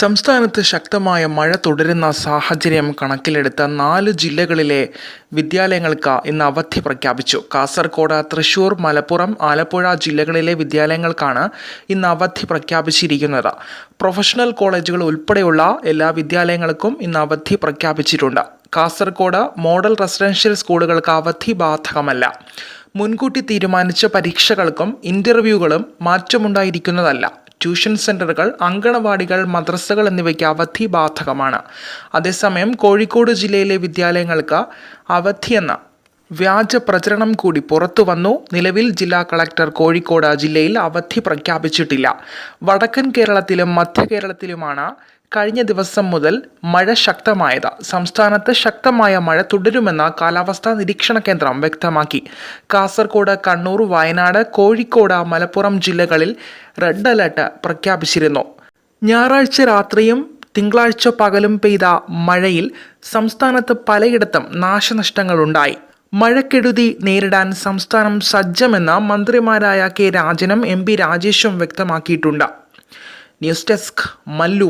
സംസ്ഥാനത്ത് ശക്തമായ മഴ തുടരുന്ന സാഹചര്യം കണക്കിലെടുത്ത് നാല് ജില്ലകളിലെ വിദ്യാലയങ്ങൾക്ക് ഇന്ന് അവധി പ്രഖ്യാപിച്ചു. കാസർഗോഡ് തൃശൂർ മലപ്പുറം ആലപ്പുഴ ജില്ലകളിലെ വിദ്യാലയങ്ങൾക്കാണ് ഇന്ന് അവധി പ്രഖ്യാപിച്ചിരിക്കുന്നത്. പ്രൊഫഷണൽ കോളേജുകൾ ഉൾപ്പെടെയുള്ള എല്ലാ വിദ്യാലയങ്ങൾക്കും ഇന്ന് അവധി പ്രഖ്യാപിച്ചിട്ടുണ്ട്. കാസർഗോഡ് മോഡൽ റെസിഡൻഷ്യൽ സ്കൂളുകൾക്ക് അവധി ബാധകമല്ല. മുൻകൂട്ടി തീരുമാനിച്ച പരീക്ഷകൾക്കും ഇന്റർവ്യൂകളും മാറ്റമുണ്ടായിരിക്കുന്നതല്ല. ട്യൂഷൻ സെന്ററുകൾ അങ്കണവാടികൾ മദ്രസകൾ എന്നിവയ്ക്ക് അവധി ബാധകമാണ് അതേസമയം കോഴിക്കോട് ജില്ലയിലെ വിദ്യാലയങ്ങൾക്ക് അവധിയെന്ന വ്യാജ പ്രചരണം കൂടി പുറത്തു വന്നു. നിലവിൽ ജില്ലാ കളക്ടർ കോഴിക്കോട് ജില്ലയിൽ അവധി പ്രഖ്യാപിച്ചിട്ടില്ല. വടക്കൻ കേരളത്തിലും മധ്യ കേരളത്തിലുമാണ് കഴിഞ്ഞ ദിവസം മുതൽ മഴ ശക്തമായത്. സംസ്ഥാനത്ത് ശക്തമായ മഴ തുടരുമെന്ന് കാലാവസ്ഥാ നിരീക്ഷണ കേന്ദ്രം വ്യക്തമാക്കി. കാസർഗോഡ് കണ്ണൂർ വയനാട് കോഴിക്കോട് മലപ്പുറം ജില്ലകളിൽ റെഡ് അലർട്ട് പ്രഖ്യാപിച്ചിരുന്നു. ഞായറാഴ്ച രാത്രിയും തിങ്കളാഴ്ച പകലും പെയ്ത മഴയിൽ സംസ്ഥാനത്ത് പലയിടത്തും നാശനഷ്ടങ്ങളുണ്ടായി. മഴക്കെടുതി നേരിടാൻ സംസ്ഥാനം സജ്ജമെന്ന് മന്ത്രിമാരായ കെ രാജനും എം പി രാജേഷും വ്യക്തമാക്കിയിട്ടുണ്ട്. News desk Mallu